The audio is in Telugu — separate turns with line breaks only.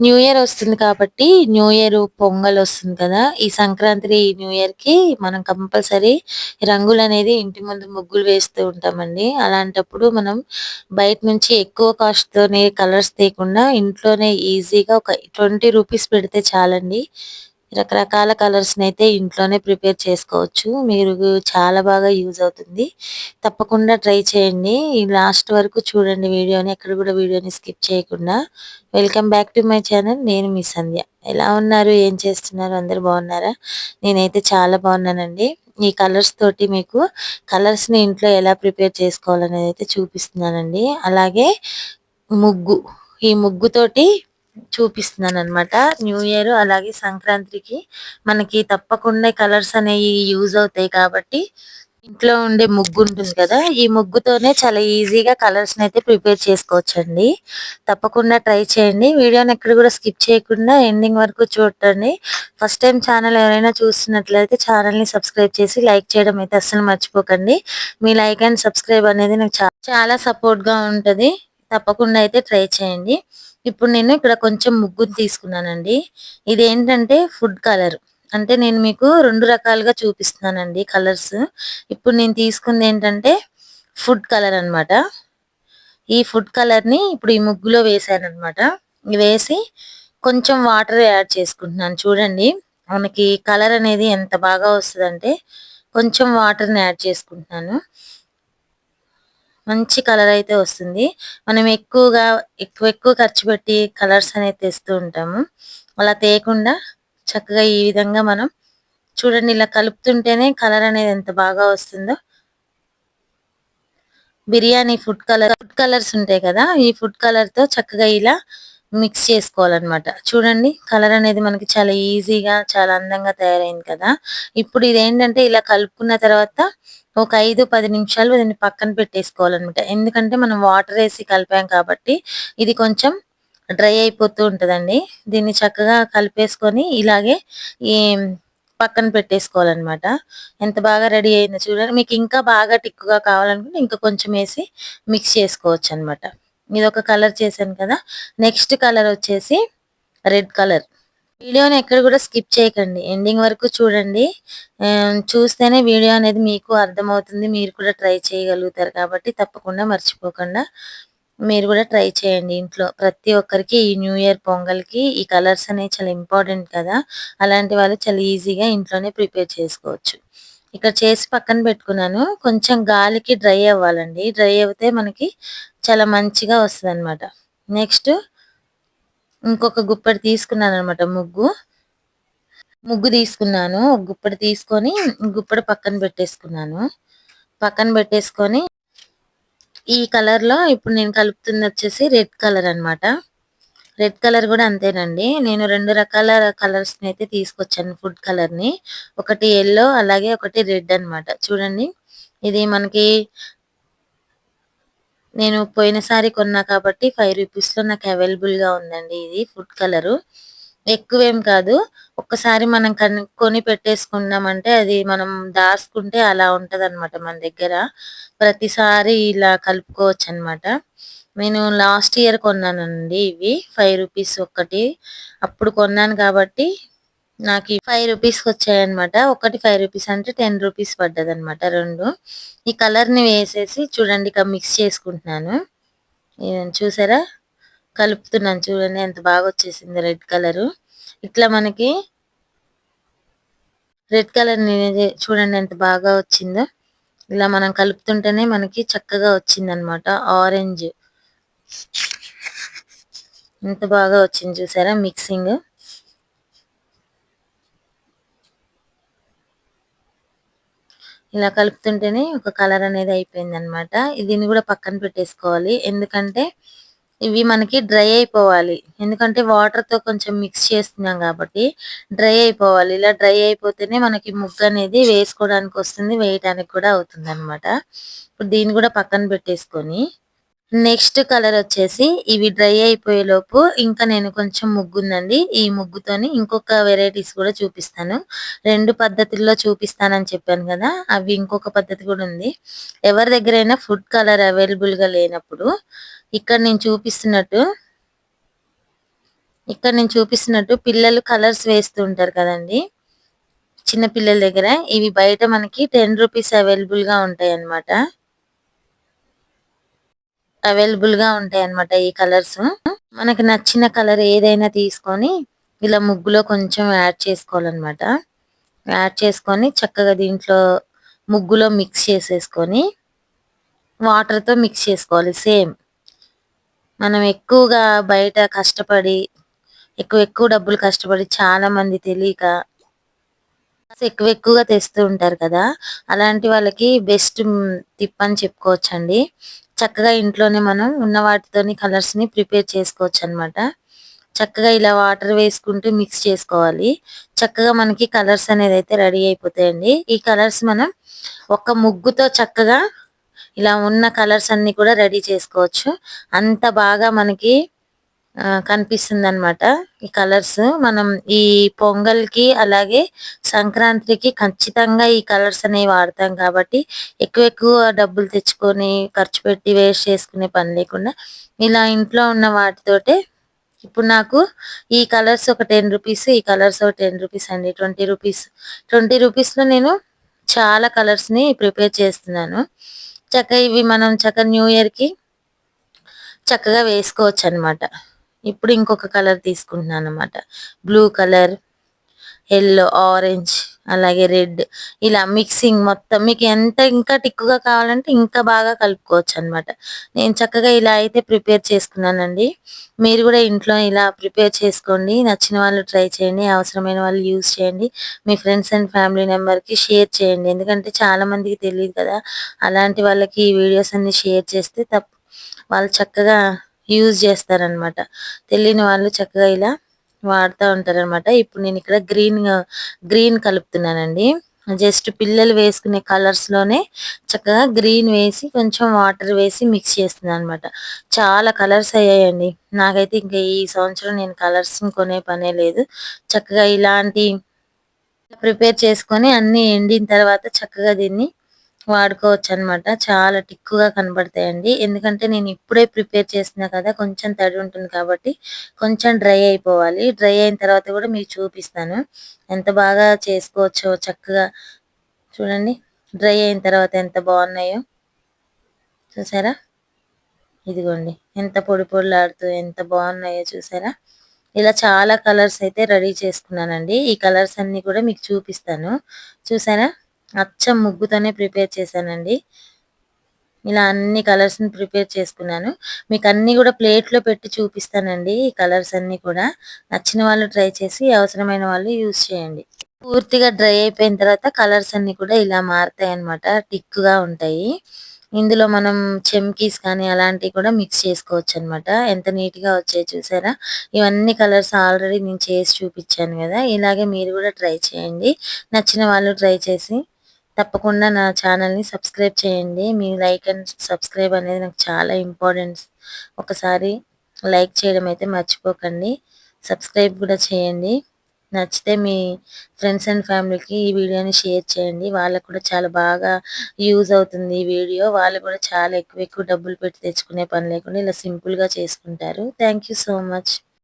న్యూ ఇయర్ వస్తుంది కాబట్టి న్యూ ఇయర్ పొంగల్ వస్తుంది కదా. ఈ సంక్రాంతి న్యూ ఇయర్కి మనం కంపల్సరీ రంగులు అనేది ఇంటి ముందు ముగ్గులు వేస్తూ ఉంటామండి. అలాంటప్పుడు మనం బయట నుంచి ఎక్కువ కాస్ట్ తోనే కలర్స్ తీయకుండా ఇంట్లోనే ఈజీగా ఒక ట్వంటీ రూపీస్ పెడితే చాలండి. రకరకాల కలర్స్ అయితే ఇంట్లోనే ప్రిపేర్ చేసుకోవచ్చు. మీరు చాలా బాగా యూజ్ అవుతుంది. తప్పకుండా ట్రై చేయండి. లాస్ట్ వరకు చూడండి వీడియోని. ఎక్కడ కూడా వీడియోని స్కిప్ చేయకుండా. Welcome back to my channel నేను మీ సంధ్య. ఎలా ఉన్నారు? ఏం చేస్తున్నారు? అందరు బాగున్నారా? నేనైతే చాలా బాగున్నానండి. ఈ కలర్స్ తోటి మీకు కలర్స్ని ఇంట్లో ఎలా ప్రిపేర్ చేసుకోవాలనేది అయితే చూపిస్తున్నానండి. అలాగే ముగ్గు. ఈ ముగ్గుతోటి చూపిస్తున్నాను అనమాట న్యూ ఇయర్ అలాగే సంక్రాంతికి మనకి తప్పకుండా కలర్స్ అనేవి యూజ్ అవుతాయి కాబట్టి ఇంట్లో ఉండే ముగ్గు ఉంటుంది కదా ఈ ముగ్గుతోనే చాలా ఈజీగా కలర్స్ని అయితే ప్రిపేర్ చేసుకోవచ్చండి. తప్పకుండా ట్రై చేయండి. వీడియోని ఎక్కడ కూడా స్కిప్ చేయకుండా ఎండింగ్ వరకు చూడండి. ఫస్ట్ టైం ఛానల్ ఎవరైనా చూస్తున్నట్లయితే ఛానల్ని సబ్స్క్రైబ్ చేసి లైక్ చేయడం అయితే అస్సలు మర్చిపోకండి. మీ లైక్ అండ్ సబ్స్క్రైబ్ అనేది నాకు చాలా సపోర్ట్గా ఉంటుంది. తప్పకుండా అయితే ట్రై చేయండి. ఇప్పుడు నేను ఇక్కడ కొంచెం ముగ్గును తీసుకున్నానండి. ఇది ఏంటంటే ఫుడ్ కలర్. అంటే నేను మీకు రెండు రకాలుగా చూపిస్తున్నానండి కలర్స్. ఇప్పుడు నేను తీసుకుంది ఏంటంటే ఫుడ్ కలర్ అనమాట ఈ ఫుడ్ కలర్ని ఇప్పుడు ఈ ముగ్గులో వేసాను అనమాట వేసి కొంచెం వాటర్ యాడ్ చేసుకుంటున్నాను. చూడండి. మనకి కలర్ అనేది ఎంత బాగా వస్తుందంటే కొంచెం వాటర్ని యాడ్ చేసుకుంటున్నాను. మంచి కలర్ అయితే వస్తుంది. మనం ఎక్కువగా ఎక్కువ ఎక్కువ ఖర్చు పెట్టి కలర్స్ అనేది తెస్తూ ఉంటాము. అలా తేయకుండా చక్కగా ఈ విధంగా మనం చూడండి ఇలా కలుపుతుంటేనే కలర్ అనేది ఎంత బాగా వస్తుందో. Biryani food colour food colours ఉంటాయి కదా ఈ ఫుడ్ కలర్తో చక్కగా ఇలా మిక్స్ చేసుకోవాలన్నమాట. చూడండి కలర్ అనేది మనకి చాలా ఈజీగా చాలా అందంగా తయారైంది కదా. ఇప్పుడు ఇది ఏంటంటే ఇలా కలుపుకున్న తర్వాత ఒక ఐదు పది నిమిషాలు దీన్ని పక్కన పెట్టేసుకోవాలన్నమాట. ఎందుకంటే మనం వాటర్ వేసి కలిపాం కాబట్టి ఇది కొంచెం డ్రై అయిపోతూ ఉంటుందండి. దీన్ని చక్కగా కలిపేసుకొని ఇలాగే ఈ పక్కన పెట్టేసుకోవాలన్నమాట. ఎంత బాగా రెడీ అయిందో చూడండి. మీకు ఇంకా బాగా టిక్కుగా కావాలనుకుంటే ఇంకా కొంచెం వేసి మిక్స్ చేసుకోవచ్చు అనమాట ఇది ఒక కలర్ చేశాను కదా. నెక్స్ట్ కలర్ వచ్చేసి రెడ్ కలర్. వీడియోని ఎక్కడ కూడా స్కిప్ చేయకండి. ఎండింగ్ వరకు చూడండి. చూస్తేనే వీడియో అనేది మీకు అర్థమవుతుంది. మీరు కూడా ట్రై చేయగలుగుతారు కాబట్టి తప్పకుండా మర్చిపోకుండా మీరు కూడా ట్రై చేయండి ఇంట్లో. ప్రతి ఒక్కరికి ఈ న్యూ ఇయర్ పొంగల్కి ఈ కలర్స్ అనేవి చాలా ఇంపార్టెంట్ కదా. అలాంటి వాళ్ళు చాలా ఈజీగా ఇంట్లోనే ప్రిపేర్ చేసుకోవచ్చు. ఇక్కడ చేసి పక్కన పెట్టుకున్నాను. కొంచెం గాలికి డ్రై అవ్వాలండి. డ్రై అయితే మనకి చాలా మంచిగా వస్తుంది నెక్స్ట్ ఇంకొక గుప్పటి తీసుకున్నాను అనమాట ముగ్గు. ముగ్గు తీసుకున్నాను ఒక గుప్పటి తీసుకొని గుప్పటి పక్కన పెట్టేసుకున్నాను. పక్కన పెట్టేసుకొని ఈ కలర్లో ఇప్పుడు నేను కలుపుతుంది వచ్చేసి రెడ్ కలర్ అనమాట రెడ్ కలర్ కూడా అంతేనండి. నేను రెండు రకాల కలర్స్ని అయితే తీసుకొచ్చాను ఫుడ్ కలర్ని ఒకటి ఎల్లో అలాగే ఒకటి రెడ్ అనమాట చూడండి. ఇది మనకి నేను పోయినసారి కొన్నా కాబట్టి ఫైవ్ రూపీస్లో నాకు అవైలబుల్గా ఉందండి ఇది ఫుడ్ కలరు. ఎక్కువేం కాదు. ఒక్కసారి మనం కొని పెట్టేసుకున్నామంటే అది మనం దాచుకుంటే అలా ఉంటుంది అనమాట మన దగ్గర. ప్రతిసారి ఇలా కలుపుకోవచ్చు అనమాట నేను లాస్ట్ ఇయర్ కొన్నానండి ఇవి. ఫైవ్ రూపీస్ ఒక్కటి. అప్పుడు కొన్నాను కాబట్టి నాకు ఫైవ్ రూపీస్ వచ్చాయన్నమాట. ఒకటి ఫైవ్ రూపీస్ అంటే టెన్ రూపీస్ పడ్డది అనమాట రెండు. ఈ కలర్ని వేసేసి చూడండి ఇక మిక్స్ చేసుకుంటున్నాను. చూసారా? కలుపుతున్నాను చూడండి ఎంత బాగా వచ్చేసింది రెడ్ కలర్ ఇట్లా మనకి రెడ్ కలర్ చూడండి ఎంత బాగా వచ్చిందో. ఇలా మనం కలుపుతుంటేనే మనకి చక్కగా వచ్చింది అనమాట ఆరెంజ్ ఎంత బాగా వచ్చింది చూసారా? మిక్సింగ్ ఇలా కలుపుతుంటేనే ఒక కలర్ అనేది అయిపోయింది అనమాట దీన్ని కూడా పక్కన పెట్టేసుకోవాలి. ఎందుకంటే ఇవి మనకి డ్రై అయిపోవాలి. ఎందుకంటే వాటర్తో కొంచెం మిక్స్ చేస్తున్నాం కాబట్టి డ్రై అయిపోవాలి. ఇలా డ్రై అయిపోతేనే మనకి ముగ్గు అనేది వేసుకోవడానికి వస్తుంది వేయటానికి కూడా అవుతుంది అనమాట ఇప్పుడు దీన్ని కూడా పక్కన పెట్టేసుకొని నెక్స్ట్ కలర్ వచ్చేసి ఇవి డ్రై అయిపోయే లోపు ఇంకా నేను కొంచెం ముగ్గు ఉందండి ఈ ముగ్గుతోని ఇంకొక వెరైటీస్ కూడా చూపిస్తాను. రెండు పద్ధతుల్లో చూపిస్తానని చెప్పాను కదా అవి ఇంకొక పద్ధతి కూడా ఉంది. ఎవరి దగ్గరైనా ఫుడ్ కలర్ అవైలబుల్గా లేనప్పుడు ఇక్కడ నేను చూపిస్తున్నట్టు ఇక్కడ నేను చూపిస్తున్నట్టు పిల్లలు కలర్స్ వేస్తూ ఉంటారు కదండి. చిన్న పిల్లల దగ్గర ఇవి బయట మనకి టెన్ రూపీస్ అవైలబుల్గా ఉంటాయి అన్నమాట అవైలబుల్గా ఉంటాయి అన్నమాట ఈ కలర్స్ మనకి నచ్చిన కలర్ ఏదైనా తీసుకొని ఇలా ముగ్గులో కొంచెం యాడ్ చేసుకోవాలన్నమాట. యాడ్ చేసుకొని చక్కగా దీంట్లో ముగ్గులో మిక్స్ చేసేసుకొని వాటర్తో మిక్స్ చేసుకోవాలి సేమ్ మనం ఎక్కువగా బయట కష్టపడి ఎక్కువ ఎక్కువ డబ్బులు కష్టపడి చాలా మంది తెలియక ఎక్కువ ఎక్కువగా తెస్తూ ఉంటారు కదా అలాంటి వాళ్ళకి బెస్ట్ టిప్ అని చెప్పుకోవచ్చండి. చక్కగా ఇంట్లోనే మనం ఉన్న వాటితోని కలర్స్ని ప్రిపేర్ చేసుకోవచ్చు అన్నమాట చక్కగా ఇలా వాటర్ వేసుకుంటూ మిక్స్ చేసుకోవాలి. చక్కగా మనకి కలర్స్ అనేది అయితే రెడీ అయిపోతాయండి. ఈ కలర్స్ మనం ఒక ముగ్గుతో చక్కగా ఇలా ఉన్న కలర్స్ అన్ని కూడా రెడీ చేసుకోవచ్చు. అంత బాగా మనకి కనిపిస్తుంది అనమాట ఈ కలర్స్ మనం ఈ పొంగల్కి అలాగే సంక్రాంతికి ఖచ్చితంగా ఈ కలర్స్ అనేవి వాడతాం కాబట్టి ఎక్కువ ఎక్కువ డబ్బులు తెచ్చుకొని ఖర్చు పెట్టి వేస్ట్ చేసుకునే పని లేకుండా ఇలా ఇంట్లో ఉన్న వాటితోటే ఇప్పుడు నాకు ఈ కలర్స్ ఒక టెన్ రూపీస్ ఈ కలర్స్ ఒక టెన్ రూపీస్ అండి. Twenty rupees. ట్వంటీ రూపీస్లో నేను చాలా కలర్స్ని ప్రిపేర్ చేస్తున్నాను. చక్కగా ఇవి మనం చక్కగా న్యూ ఇయర్కి చక్కగా వేసుకోవచ్చు అనమాట ఇప్పుడు ఇంకొక కలర్ తీసుకుంటున్నాను అనమాట బ్లూ కలర్ ఎల్లో ఆరెంజ్ అలాగే రెడ్ ఇలా మిక్సింగ్ మొత్తం మీకు ఎంత ఇంకా టిక్కుగా కావాలంటే ఇంకా బాగా కలుపుకోవచ్చు అనమాట నేను చక్కగా ఇలా అయితే ప్రిపేర్ చేసుకున్నానండి. మీరు కూడా ఇంట్లో ఇలా ప్రిపేర్ చేసుకోండి. నచ్చిన వాళ్ళు ట్రై చేయండి. అవసరమైన వాళ్ళు యూజ్ చేయండి. మీ ఫ్రెండ్స్ అండ్ ఫ్యామిలీ మెంబర్కి షేర్ చేయండి. ఎందుకంటే చాలా మందికి తెలియదు కదా. అలాంటి వాళ్ళకి ఈ వీడియోస్ అన్ని షేర్ చేస్తే తప్ప వాళ్ళు చక్కగా యూజ్ చేస్తారనమాట తెలియని వాళ్ళు చక్కగా ఇలా వాడుతూ ఉంటారనమాట ఇప్పుడు నేను ఇక్కడ గ్రీన్ గ్రీన్ కలుపుతున్నానండి. జస్ట్ పిల్లలు వేసుకునే కలర్స్లోనే చక్కగా గ్రీన్ వేసి కొంచెం వాటర్ వేసి మిక్స్ చేస్తున్నాను అనమాట చాలా కలర్స్ అయ్యాయండి. నాకైతే ఇంకా ఈ సంవత్సరం నేను కలర్స్ కొనే పనే లేదు. చక్కగా ఇలాంటి ప్రిపేర్ చేసుకొని అన్ని ఎండిన తర్వాత చక్కగా దీన్ని వాడుకోవచ్చు అనమాట చాలా టిక్కుగా కనబడతాయండి. ఎందుకంటే నేను ఇప్పుడే ప్రిపేర్ చేస్తున్నా కదా కొంచెం తడి ఉంటుంది కాబట్టి కొంచెం డ్రై అయిపోవాలి. డ్రై అయిన తర్వాత కూడా మీకు చూపిస్తాను. ఎంత బాగా చేసుకోవచ్చో చక్కగా. చూడండి. డ్రై అయిన తర్వాత ఎంత బాగున్నాయో. చూసారా? ఇదిగోండి. ఎంత పొడి పొడిలాడుతూ ఎంత బాగున్నాయో చూసారా? ఇలా చాలా కలర్స్ అయితే రెడీ చేసుకున్నానండి. ఈ కలర్స్ అన్ని కూడా మీకు చూపిస్తాను. చూసారా? అచ్చం ముగ్గుతోనే ప్రిపేర్ చేశానండి. ఇలా అన్ని కలర్స్ని ప్రిపేర్ చేసుకున్నాను. మీకు అన్ని కూడా ప్లేట్లో పెట్టి చూపిస్తానండి ఈ కలర్స్ అన్ని కూడా. నచ్చిన వాళ్ళు ట్రై చేసి అవసరమైన వాళ్ళు యూజ్ చేయండి. పూర్తిగా డ్రై అయిపోయిన తర్వాత కలర్స్ అన్ని కూడా ఇలా మారుతాయి అనమాట టిక్గా ఉంటాయి. ఇందులో మనం చెమ్కీస్ కానీ అలాంటివి కూడా మిక్స్ చేసుకోవచ్చు అనమాట ఎంత నీట్గా వచ్చాయి చూసారా? ఇవన్నీ కలర్స్ ఆల్రెడీ నేను చేసి చూపించాను కదా. ఇలాగే మీరు కూడా ట్రై చేయండి. నచ్చిన వాళ్ళు ట్రై చేసి. తప్పకుండా నా ఛానల్ని సబ్స్క్రైబ్ చేయండి. మీ లైక్ అండ్ సబ్స్క్రైబ్ అనేది నాకు చాలా ఇంపార్టెంట్ ఒకసారి లైక్ చేయడం అయితే మర్చిపోకండి. సబ్స్క్రైబ్ కూడా చేయండి. నచ్చితే మీ ఫ్రెండ్స్ అండ్ ఫ్యామిలీకి ఈ వీడియోని షేర్ చేయండి. వాళ్ళకు కూడా చాలా బాగా యూజ్ అవుతుంది ఈ వీడియో. వాళ్ళు కూడా చాలా ఎక్కువ ఎక్కువ డబ్బులు పెట్టి తెచ్చుకునే పని లేకుండా ఇలా సింపుల్గా చేసుకుంటారు. Thank so much.